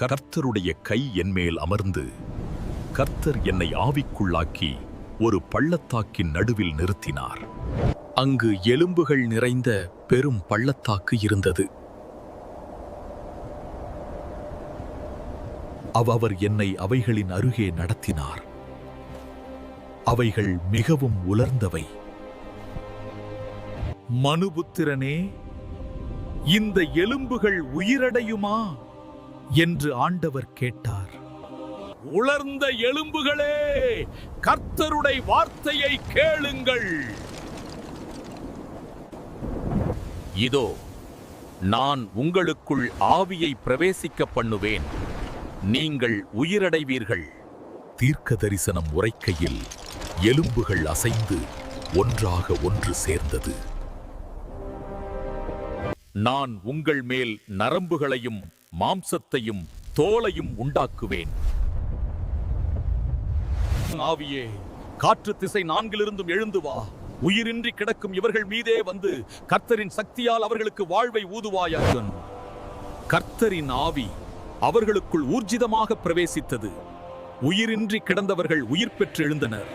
கர்த்தருடைய கை என்மேல் அமர்ந்து கர்த்தர் என்னை ஆவிக்குள்ளாக்கி ஒரு பள்ளத்தாக்கின் நடுவில் நிறுத்தினார். அங்கு எலும்புகள் நிறைந்த பெரும் பள்ளத்தாக்கு இருந்தது. அவர் என்னை அவைகளின் அருகே நடத்தினார். அவைகள் மிகவும் உலர்ந்தவை. மனுபுத்திரனே இந்த எலும்புகள் உயிரடையுமா? என்று ஆண்டவர் கேட்டார். உலர்ந்த எலும்புகளே கர்த்தருடைய வார்த்தையை கேளுங்கள். இதோ நான் உங்களுக்குள் ஆவியை பிரவேசிக்க பண்ணுவேன். நீங்கள் உயிரடைவீர்கள். தீர்க்க தரிசனம் உரைக்கையில் எலும்புகள் அசைந்து ஒன்றாக ஒன்று சேர்ந்தது. நான் உங்கள் மேல் நரம்புகளையும் மாம்சத்தையும் தோலையும் உண்டாக்குவேன். ஆவியே காற்று திசை நான்கிலிருந்தும் எழுந்து வா. உயிரின்றி கிடக்கும் இவர்கள் மீதே வந்து கர்த்தரின் சக்தியால் அவர்களுக்கு வாழ்வை ஊதுவாயாக கர்த்தரின் ஆவி அவர்களுக்குள் ஊர்ஜிதமாக பிரவேசித்தது. உயிரின்றி கிடந்தவர்கள் உயிர் பெற்று எழுந்தனர்